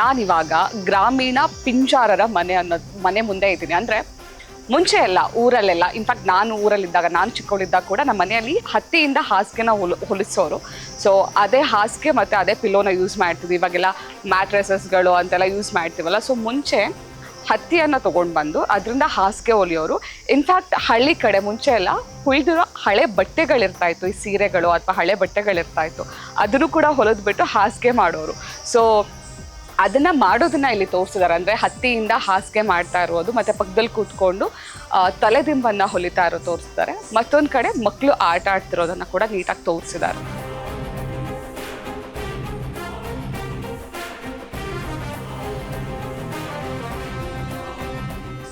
ನಾನಿವಾಗ ಗ್ರಾಮೀಣ ಪಿಂಜಾರರ ಮನೆ ಅನ್ನೋದು ಮನೆ ಮುಂದೆ ಇದ್ದೀನಿ. ಅಂದರೆ ಮುಂಚೆ ಎಲ್ಲ ಊರಲ್ಲೆಲ್ಲ ಇನ್ಫ್ಯಾಕ್ಟ್ ನಾನು ಊರಲ್ಲಿದ್ದಾಗ, ನಾನು ಚಿಕ್ಕವಳಿದ್ದಾಗ ಕೂಡ ನಮ್ಮ ಮನೆಯಲ್ಲಿ ಹತ್ತಿಯಿಂದ ಹಾಸಿಗೆನ ಹೊಲ, ಹೊಲಿಸೋರು. ಸೊ ಅದೇ ಹಾಸಿಗೆ ಮತ್ತು ಅದೇ ಪಿಲೋನ ಯೂಸ್ ಮಾಡ್ತೀವಿ ಇವಾಗೆಲ್ಲ ಮ್ಯಾಟ್ರೆಸಸ್ಗಳು ಅಂತೆಲ್ಲ ಯೂಸ್ ಮಾಡ್ತೀವಲ್ಲ. ಸೊ ಮುಂಚೆ ಹತ್ತಿಯನ್ನು ತೊಗೊಂಡು ಬಂದು ಅದರಿಂದ ಹಾಸಿಗೆ ಹೊಲಿಯೋರು ಇನ್ಫ್ಯಾಕ್ಟ್ ಹಳ್ಳಿ ಕಡೆ ಮುಂಚೆ ಎಲ್ಲ ಹುಳಿದಿರೋ ಹಳೆ ಬಟ್ಟೆಗಳಿರ್ತಾ ಇತ್ತು. ಈ ಸೀರೆಗಳು ಅಥವಾ ಹಳೆ ಬಟ್ಟೆಗಳಿರ್ತಾ ಇತ್ತು. ಅದನ್ನು ಕೂಡ ಹೊಲಿದ್ಬಿಟ್ಟು ಹಾಸಿಗೆ ಮಾಡೋರು. ಸೊ ಅದನ್ನ ಮಾಡೋದನ್ನ ಇಲ್ಲಿ ತೋರಿಸಿದ್ದಾರೆ ಅಂದ್ರೆ ಹತ್ತಿಯಿಂದ ಹಾಸಿಗೆ ಮಾಡ್ತಾ ಇರೋದು, ಮತ್ತೆ ಪಕ್ಕದಲ್ಲಿ ಕೂತ್ಕೊಂಡು ತಲೆದಿಂಬನ್ನು ಹೊಲಿತಾ ಇರೋ ತೋರಿಸಿದ್ದಾರೆ ಮತ್ತೊಂದು ಕಡೆ ಮಕ್ಕಳು ಆಟ ಆಡ್ತಿರೋದನ್ನ ಕೂಡ ನೀಟಾಗಿ ತೋರಿಸಿದ್ದಾರೆ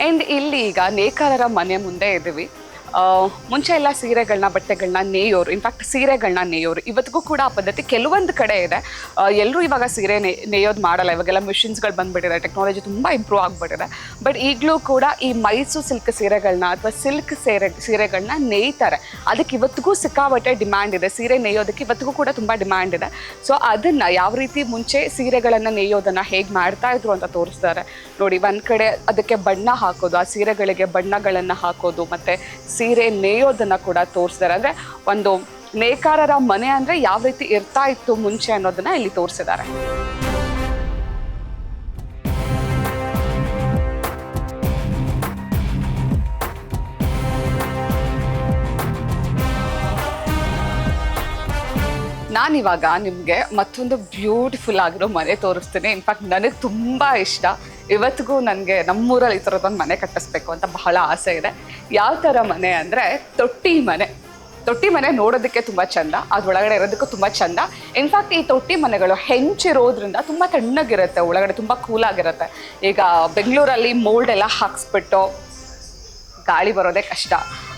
ಆ್ಯಂಡ್ ಇಲ್ಲಿ ಈಗ ನೇಕಾರರ ಮನೆ ಮುಂದೆ ಇದ್ದೀವಿ. ಮುಂಚೆ ಎಲ್ಲ ಸೀರೆಗಳನ್ನ ಬಟ್ಟೆಗಳನ್ನ ನೇಯೋರು. ಇನ್ಫ್ಯಾಕ್ಟ್ ಸೀರೆಗಳನ್ನ ನೇಯೋರು. ಇವತ್ತಿಗೂ ಕೂಡ ಆ ಪದ್ಧತಿ ಕೆಲವೊಂದು ಕಡೆ ಇದೆ. ಎಲ್ಲರೂ ಇವಾಗ ಸೀರೆ ನೇ, ನೇಯೋದು ಮಾಡಲ್ಲ. ಇವಾಗೆಲ್ಲ ಮಿಷಿನ್ಸ್ಗಳು ಬಂದ್ಬಿಟ್ಟಿದೆ. ಟೆಕ್ನಾಲಜಿ ತುಂಬ ಇಂಪ್ರೂವ್ ಆಗಿಬಿಟ್ಟಿದೆ. ಬಟ್ ಈಗಲೂ ಕೂಡ ಈ ಮೈಸೂರು ಸಿಲ್ಕ್ ಸೀರೆಗಳನ್ನ ಅಥವಾ ಸಿಲ್ಕ್ ಸೀರೆ ಸೀರೆಗಳನ್ನ ನೇಯ್ತಾರೆ. ಅದಕ್ಕೆ ಇವತ್ತಿಗೂ ಸಿಕ್ಕಾಬಟ್ಟೆ ಡಿಮ್ಯಾಂಡ್ ಇದೆ. ಸೀರೆ ನೇಯೋದಕ್ಕೆ ಇವತ್ತಿಗೂ ಕೂಡ ತುಂಬ ಡಿಮ್ಯಾಂಡ್ ಇದೆ. ಸೊ ಅದನ್ನು ಯಾವ ರೀತಿ ಮುಂಚೆ ಸೀರೆಗಳನ್ನು ನೇಯೋದನ್ನು ಹೇಗೆ ಮಾಡ್ತಾ ಇದ್ರು ಅಂತ ತೋರಿಸ್ತಾರೆ. ನೋಡಿ, ಒಂದು ಕಡೆ ಅದಕ್ಕೆ ಬಣ್ಣ ಹಾಕೋದು, ಆ ಸೀರೆಗಳಿಗೆ ಬಣ್ಣಗಳನ್ನು ಹಾಕೋದು, ಮತ್ತು ಸೀರೆ ನೇಯೋದನ್ನ ಕೂಡ ತೋರಿಸಿದ್ದಾರೆ ಅಂದ್ರೆ ಒಂದು ನೇಕಾರರ ಮನೆ ಅಂದ್ರೆ ಯಾವ ರೀತಿ ಇರ್ತಾ ಇತ್ತು ಮುಂಚೆ ಅನ್ನೋದನ್ನ ಇಲ್ಲಿ ತೋರಿಸಿದ್ದಾರೆ ನಾನಿವಾಗ ನಿಮಗೆ ಮತ್ತೊಂದು ಬ್ಯೂಟಿಫುಲ್ ಆಗಿರೋ ಮನೆ ತೋರಿಸ್ತೀನಿ. ಇನ್ಫ್ಯಾಕ್ಟ್ ನನಗೆ ತುಂಬ ಇಷ್ಟ. ಇವತ್ತಿಗೂ ನನಗೆ ನಮ್ಮೂರಲ್ಲಿ ಈ ಥರದ್ದೊಂದು ಮನೆ ಕಟ್ಟಿಸ್ಬೇಕು ಅಂತ ಬಹಳ ಆಸೆ ಇದೆ. ಯಾವ ಥರ ಮನೆ ಅಂದರೆ ತೊಟ್ಟಿ ಮನೆ. ತೊಟ್ಟಿ ಮನೆ ನೋಡೋದಕ್ಕೆ ತುಂಬ ಚಂದ, ಅದ್ರೊಳಗಡೆ ಇರೋದಕ್ಕೂ ತುಂಬ ಚಂದ. ಇನ್ಫ್ಯಾಕ್ಟ್ ಈ ತೊಟ್ಟಿ ಮನೆಗಳು ಹೆಂಚಿರೋದ್ರಿಂದ ತುಂಬ ತಣ್ಣಗಿರುತ್ತೆ, ಒಳಗಡೆ ತುಂಬ ಕೂಲಾಗಿರುತ್ತೆ ಈಗ ಬೆಂಗಳೂರಲ್ಲಿ ಮೋಲ್ಡ್ ಎಲ್ಲ ಹಾಕ್ಸ್ಬಿಟ್ಟು ಗಾಳಿ ಬರೋದೇ ಕಷ್ಟ.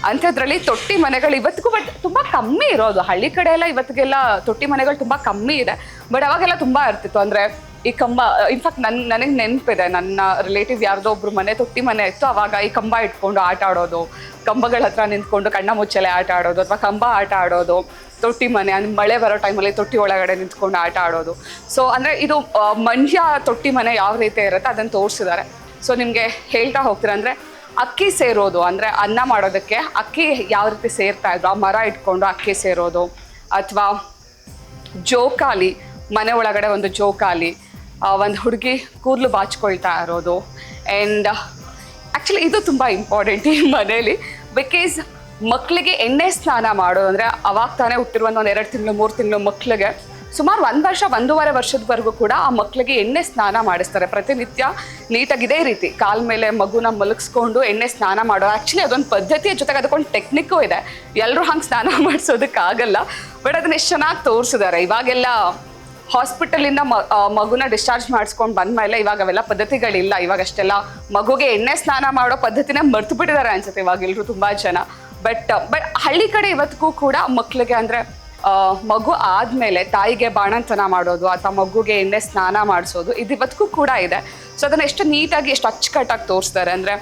ಅಂಥದ್ರಲ್ಲಿ ತೊಟ್ಟಿ ಮನೆಗಳು ಇವತ್ತಿಗೂ ಬಟ್ ತುಂಬ ಕಮ್ಮಿ ಇರೋದು. ಹಳ್ಳಿ ಕಡೆ ಎಲ್ಲ ಇವತ್ತಿಗೆಲ್ಲ ತೊಟ್ಟಿ ಮನೆಗಳು ತುಂಬ ಕಮ್ಮಿ ಇದೆ. ಬಟ್ ಅವಾಗೆಲ್ಲ ತುಂಬ ಇರ್ತಿತ್ತು. ಅಂದರೆ ಈ ಕಂಬ ಇನ್ಫ್ಯಾಕ್ಟ್ ನನ್, ನನಗೆ ನೆನಪಿದೆ ನನ್ನ ರಿಲೇಟಿವ್ ಯಾರ್ದೋ ಒಬ್ರು ಮನೆ ತೊಟ್ಟಿ ಮನೆ ಇತ್ತು. ಅವಾಗ ಈ ಕಂಬ ಇಟ್ಕೊಂಡು ಆಟ ಆಡೋದು. ಕಂಬಗಳ ಹತ್ರ ನಿಂತ್ಕೊಂಡು ಕಣ್ಣ ಮುಚ್ಚಲೆ ಆಟ ಆಡೋದು ಅಥವಾ ಕಂಬ ಆಟ ಆಡೋದು. ತೊಟ್ಟಿ ಮನೆ ಅಂದ್ರೆ ಮಳೆ ಬರೋ ಟೈಮಲ್ಲಿ ತೊಟ್ಟಿ ಒಳಗಡೆ ನಿಂತ್ಕೊಂಡು ಆಟ ಆಡೋದು. ಸೊ ಅಂದರೆ ಇದು ಮಂಡ್ಯ ತೊಟ್ಟಿ ಮನೆ ಯಾವ ರೀತಿ ಇರುತ್ತೆ ಅದನ್ನು ತೋರಿಸಿದ್ದಾರೆ ಸೊ ನಿಮಗೆ ಹೇಳ್ತಾ ಹೋಗ್ತೀರಾ. ಅಂದ್ರೆ ಅಕ್ಕಿ ಸೇರೋದು. ಅಂದರೆ ಅನ್ನ ಮಾಡೋದಕ್ಕೆ ಅಕ್ಕಿ ಯಾವ ರೀತಿ ಸೇರ್ತಾ ಇದ್ರು, ಆ ಮರ ಇಟ್ಕೊಂಡು ಅಕ್ಕಿ ಸೇರೋದು. ಅಥವಾ ಜೋಕಾಲಿ, ಮನೆ ಒಳಗಡೆ ಒಂದು ಜೋಕಾಲಿ ಒಂದು ಹುಡುಗಿ ಕೂದಲು ಬಾಚ್ಕೊಳ್ತಾ ಇರೋದು. ಆ್ಯಂಡ್ ಆ್ಯಕ್ಚುಲಿ ಇದು ತುಂಬ ಇಂಪಾರ್ಟೆಂಟ್ ಈ ಮನೇಲಿ. ಬಿಕಾಸ್ ಮಕ್ಕಳಿಗೆ ಎಣ್ಣೆ ಸ್ನಾನ ಮಾಡೋದು ಅಂದರೆ ಅವಾಗ ತಾನೇ ಹುಟ್ಟಿರುವಂಥ ಒಂದು ಎರಡು ತಿಂಗಳು, ಮೂರು ತಿಂಗಳು ಮಕ್ಕಳಿಗೆ ಸುಮಾರು ಒಂದು ವರ್ಷ, ಒಂದೂವರೆ ವರ್ಷದವರೆಗೂ ಕೂಡ ಆ ಮಕ್ಕಳಿಗೆ ಎಣ್ಣೆ ಸ್ನಾನ ಮಾಡಿಸ್ತಾರೆ. ಪ್ರತಿನಿತ್ಯ ನೀಟಾಗಿ ಇದೇ ರೀತಿ. ಕಾಲ ಮೇಲೆ ಮಗುನ ಮಲಗಿಸ್ಕೊಂಡು ಎಣ್ಣೆ ಸ್ನಾನ ಮಾಡೋ. ಆ್ಯಕ್ಚುಲಿ ಅದೊಂದು ಪದ್ಧತಿಯ ಜೊತೆಗೆ ಅದಕ್ಕೊಂದು ಟೆಕ್ನಿಕ್ಕೂ ಇದೆ. ಎಲ್ಲರೂ ಹಂಗೆ ಸ್ನಾನ ಮಾಡಿಸೋದಕ್ಕಾಗಲ್ಲ. ಬಟ್ ಅದನ್ನ ಎಷ್ಟು ಚೆನ್ನಾಗಿ ತೋರಿಸಿದ್ದಾರೆ. ಇವಾಗೆಲ್ಲ ಹಾಸ್ಪಿಟಲಿಂದ ಮಗುನ ಡಿಸ್ಚಾರ್ಜ್ ಮಾಡಿಸ್ಕೊಂಡು ಬಂದ್ಮೇಲೆ ಇವಾಗ ಅವೆಲ್ಲ ಪದ್ಧತಿಗಳಿಲ್ಲ. ಇವಾಗ ಅಷ್ಟೆಲ್ಲ ಮಗುಗೆ ಎಣ್ಣೆ ಸ್ನಾನ ಮಾಡೋ ಪದ್ಧತಿನ ಮರ್ತು ಬಿಟ್ಟಿದ್ದಾರೆ ಅನ್ಸುತ್ತೆ ಇವಾಗ ಎಲ್ಲರೂ ತುಂಬ ಜನ. ಬಟ್ ಬಟ್ ಹಳ್ಳಿ ಕಡೆ ಇವತ್ತಿಗೂ ಕೂಡ ಮಕ್ಕಳಿಗೆ ಅಂದರೆ ಮಗು ಆದಮೇಲೆ ತಾಯಿಗೆ ಬಾಣಂತನ ಮಾಡೋದು, ಅಥವಾ ಮಗುಗೆ ಎಣ್ಣೆ ಸ್ನಾನ ಮಾಡಿಸೋದು, ಇದು ಇವತ್ತಿಗೂ ಕೂಡ ಇದೆ. ಸೊ ಅದನ್ನು ಎಷ್ಟು ನೀಟಾಗಿ, ಎಷ್ಟು ಅಚ್ಚುಕಟ್ಟಾಗಿ ತೋರಿಸ್ತಾರೆ ಅಂದರೆ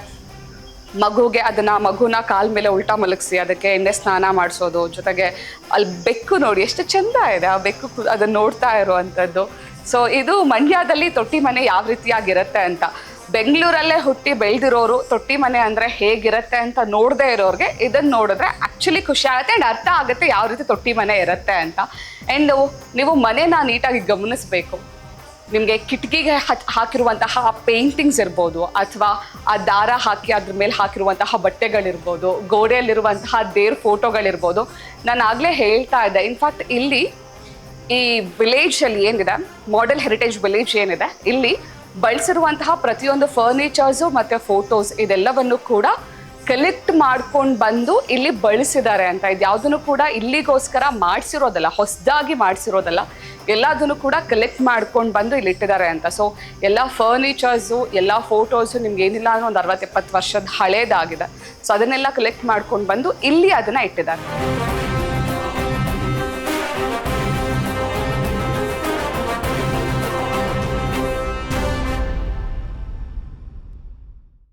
ಮಗುಗೆ ಅದನ್ನ ಮಗುನ ಕಾಲ್ ಮೇಲೆ ಉಲ್ಟಾ ಮಲಗಿಸಿ, ಅದಕ್ಕೆ ಎಣ್ಣೆ ಸ್ನಾನ ಮಾಡಿಸೋದು, ಜೊತೆಗೆ ಅಲ್ಲಿ ಬೆಕ್ಕು ನೋಡಿ, ಎಷ್ಟು ಚಂದ ಇದೆ ಆ ಬೆಕ್ಕು ಅದನ್ನ ನೋಡ್ತಾ ಇರುವಂತದ್ದು. ಸೊ ಇದು ಮಂಡ್ಯದಲ್ಲಿ ತೊಟ್ಟಿ ಮನೆ ಯಾವ ರೀತಿಯಾಗಿರುತ್ತೆ ಅಂತ. ಬೆಂಗಳೂರಲ್ಲೇ ಹುಟ್ಟಿ ಬೆಳೆದಿರೋರು ತೊಟ್ಟಿ ಮನೆ ಅಂದರೆ ಹೇಗಿರುತ್ತೆ ಅಂತ ನೋಡದೇ ಇರೋರಿಗೆ ಇದನ್ನು ನೋಡಿದ್ರೆ ಆ್ಯಕ್ಚುಲಿ ಖುಷಿ ಆಗುತ್ತೆ ಆ್ಯಂಡ್ ಅರ್ಥ ಆಗುತ್ತೆ ಯಾವ ರೀತಿ ತೊಟ್ಟಿ ಮನೆ ಇರುತ್ತೆ ಅಂತ. ಆ್ಯಂಡ್ ನೀವು ಮನೆನ ನೀಟಾಗಿ ಗಮನಿಸಬೇಕು. ನಿಮಗೆ ಕಿಟಕಿಗೆ ಹಾಕಿರುವಂತಹ ಪೇಂಟಿಂಗ್ಸ್ ಇರ್ಬೋದು ಅಥವಾ ಆ ದಾರ ಹಾಕಿ ಅದ್ರ ಮೇಲೆ ಹಾಕಿರುವಂತಹ ಬಟ್ಟೆಗಳಿರ್ಬೋದು, ಗೋಡೆಯಲ್ಲಿರುವಂತಹ ದೇವ್ರ ಫೋಟೋಗಳಿರ್ಬೋದು ನಾನು ಆಗಲೇ ಹೇಳ್ತಾ ಇದ್ದೆ ಇನ್ಫ್ಯಾಕ್ಟ್ ಇಲ್ಲಿ ಈ ವಿಲೇಜಲ್ಲಿ ಏನಿದೆ ಮಾಡೆಲ್ ಹೆರಿಟೇಜ್ ವಿಲೇಜ್ ಏನಿದೆ, ಇಲ್ಲಿ ಬಳಸಿರುವಂತಹ ಪ್ರತಿಯೊಂದು ಫರ್ನಿಚರ್ಸು ಮತ್ತು ಫೋಟೋಸ್ ಇದೆಲ್ಲವನ್ನು ಕೂಡ ಕಲೆಕ್ಟ್ ಮಾಡ್ಕೊಂಡು ಬಂದು ಇಲ್ಲಿ ಬಳಸಿದ್ದಾರೆ ಅಂತ. ಇದು ಯಾವುದನ್ನು ಕೂಡ ಇಲ್ಲಿಗೋಸ್ಕರ ಮಾಡಿಸಿರೋದಲ್ಲ, ಹೊಸದಾಗಿ ಮಾಡಿಸಿರೋದಲ್ಲ, ಎಲ್ಲದನ್ನು ಕೂಡ ಕಲೆಕ್ಟ್ ಮಾಡ್ಕೊಂಡು ಬಂದು ಇಲ್ಲಿ ಇಟ್ಟಿದ್ದಾರೆ ಅಂತ. ಸೊ ಎಲ್ಲ ಫರ್ನಿಚರ್ಸು ಎಲ್ಲ ಫೋಟೋಸು ನಿಮ್ಗೆ ಏನಿಲ್ಲ ಅಂದ್ರೆ ಒಂದು ಅರವತ್ತು ಎಪ್ಪತ್ತು ವರ್ಷದ ಹಳೇದಾಗಿದೆ. ಸೊ ಅದನ್ನೆಲ್ಲ ಕಲೆಕ್ಟ್ ಮಾಡ್ಕೊಂಡು ಬಂದು ಇಲ್ಲಿ ಅದನ್ನು ಇಟ್ಟಿದ್ದಾರೆ.